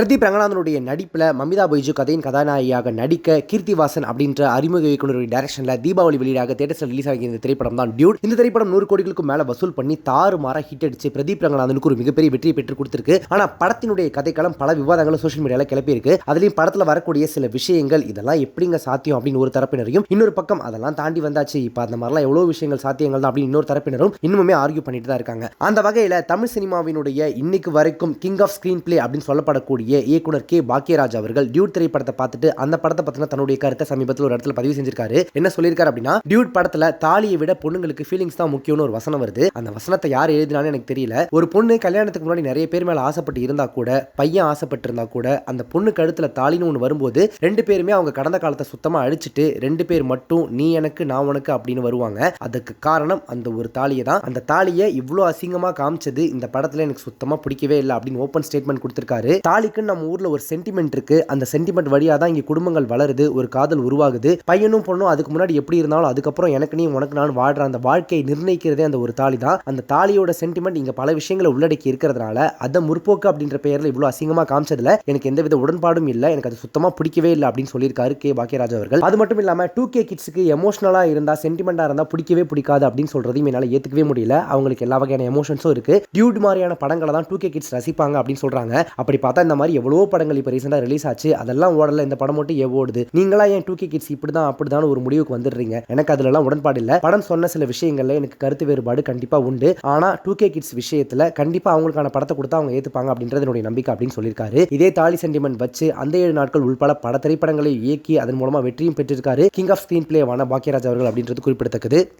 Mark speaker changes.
Speaker 1: பிரதீப் ரங்கநாதனுடைய நடிப்பில் மமிதா பைஜு கதையின் கதாநாயகியாக நடிக்க கீர்த்திவாசன் அப்படின்ற அறிமுக இயக்குநருடைய டைரக்ஷனில் தீபாவளி வெளியீடாக தேட்டர்ஸில் ரிலீஸ் ஆகிய இந்த திரைப்படம் தான் டியூட் இந்த திரைப்படம் நூறு கோடிகளுக்கு மேலே வசூல் பண்ணி தாறு மாற ஹிட் அடிச்சு பிரதீப் ரங்கநாதனுக்கு ஒரு மிகப்பெரிய வெற்றியை பெற்று கொடுத்திருக்கு. ஆனால் படத்தினுடைய கதைக்களம் பல விவாதங்களும் சோஷியல் மீடியாவில் கிளப்பியிருக்கு. அதுலேயும் படத்தில் வரக்கூடிய சில விஷயங்கள் இதெல்லாம் எப்படிங்க சாத்தியம் அப்படின்னு ஒரு தரப்பினரையும் இன்னொரு பக்கம் அதெல்லாம் தாண்டி வந்தாச்சு. இப்போ அந்த மாதிரிலாம் எவ்வளோ விஷயங்கள் சாத்தியங்கள் தான் அப்படின்னு இன்னொரு தரப்பினரும் இன்னுமே ஆர்கியூ பண்ணிட்டு தான் இருக்காங்க. அந்த வகையில் தமிழ் சினிமாவினுடைய இன்னைக்கு வரைக்கும் கிங் ஆஃப் ஸ்க்ரீன் பிளே அப்படின்னு சொல்லப்படக்கூடிய இயக்குனர் கே பாக்கியராஜ் அவர்கள் டியூட் திரைப்படத்தை பார்த்துட்டு அந்த படத்தை பத்தின தன்னுடைய கருத்தை சமீபத்தில் ஒரு இடத்துல பதிவு செஞ்சிருக்காரு. என்ன சொல்லியிருக்காரு அப்படின்னா டியூட் படத்தில் தாலியை விட பொண்ணுங்களுக்கு ஃபீலிங்ஸ் தான் முக்கியம்னு ஒரு வசனம் வருது. அந்த வசனத்தை யார் எழுதினாலும் எனக்கு தெரியல. ஒரு பொண்ணு கல்யாணத்துக்கு முன்னாடி நிறைய பேர் மேலே ஆசைப்பட்டு இருந்தா கூட பையன் ஆசைப்பட்டு இருந்தா கூட அந்த பொண்ணு கழுத்துல தாலின்னு ஒன்று வரும்போது ரெண்டு பேருமே அவங்க கடந்த காலத்தை சுத்தமாக அழிச்சிட்டு ரெண்டு பேர் மட்டும் நீ எனக்கு நான் உனக்கு அப்படின்னு வருவாங்க. அதுக்கு காரணம் அந்த ஒரு தாலியை தான். அந்த தாலியை இவ்வளோ அசிங்கமாக காமிச்சது இந்த படத்தில் எனக்கு சுத்தமாக பிடிக்கவே இல்லை அப்படின்னு ஓப்பன் ஸ்டேட்மெண்ட் கொடுத்துருக்காரு. தாலிக்குன்னு நம்ம ஊரில் ஒரு சென்டிமெண்ட் இருக்கு. அந்த சென்டிமெண்ட் வழியாக தான் இங்கே குடும்பங்கள் வளருது. ஒரு காதல் உருவாகுது. பையனும் பொண்ணும் அதுக்கு முன்னாடி எப்படி இருந்தாலும் அதுக்கப்புறம் எனக்கு நீ உனக்கு நான் வாழ்ற அந்த வாழ்க்கையை நிர்ணயிக்கிறதே அந்த ஒரு தாலி தான். அந்த தாலியோட சென்டிமெண்ட் இங்கே பல விஷயங்களை உள்ளடக்கி இருக்கிறதுனால அதை முற்போக்கு அப்படின்ற பெயரில் இவ்வளோ அசிங்கமாக காமிச்சதுல எனக்கு எந்தவித உடன்பாடும் இல்லை. எனக்கு அது சுத்தமாக பிடிக்கவே இல்லை அப்படின்னு சொல்லியிருக்காரு கே. பாக்கியராஜ் அவர்கள். அது மட்டும் இல்லாமல் டூ கே கிட்ஸுக்கு எமோஷனலாக இருந்தால் சென்டிமெண்ட்டாக இருந்தால் பிடிக்கவே பிடிக்காது அப்படின்னு சொல்றதையும் என்னால் ஏற்றுக்கவே முடியல. அவங்களுக்கு எல்லா வகையான எமோஷன்ஸும் இருக்கு. டியூட் மாதிரியான படங்களை தான் டூ கே கிட்ஸ் ரசிப்பாங்க அப்படின்னு சொல்றாங்க. அப்படி பார்த்தா இந்த மாதிரி எவ்வளோ படங்கள் இப்போ ரீசெண்டாக ரிலீஸ் ஆச்சு. அதெல்லாம் ஓடல. இந்த படம் மட்டும் ஏன் ஓடுது? நீங்களா ஏன் டூ கே கிட்ஸ் இப்படி தான் அப்படி தான் ஒரு முடிவுக்கு வந்துடுறீங்க. எனக்கு அதுலலாம் உடன்பாடு இல்லை. படம் சொன்ன சில விஷயங்கள்ல எனக்கு கருத்து வேறுபாடு கண்டிப்பாக உண்டு. ஆனால் டூ கே கிட்ஸ் விஷயத்தில் கண்டிப்பாக அவங்களுக்கான படத்தை கொடுத்தா அவங்க ஏற்றுப்பாங்க அப்படின்றது என்னுடைய நம்பிக்கை அப்படின்னு சொல்லியிருக்காரு. இதே தாலி சென்டிமெண்ட் வச்சு அந்த ஏழு நாட்கள் உள்பட பட திரைப்படங்களை இயக்கி அதன் மூலமாக வெற்றியும் பெற்றிருக்காரு கிங் ஆஃப் ஸ்கிரீன் பிளேவான பாக்கியராஜ் அவர்கள் அப்படின்றது குறிப்பிடத்தக்கது.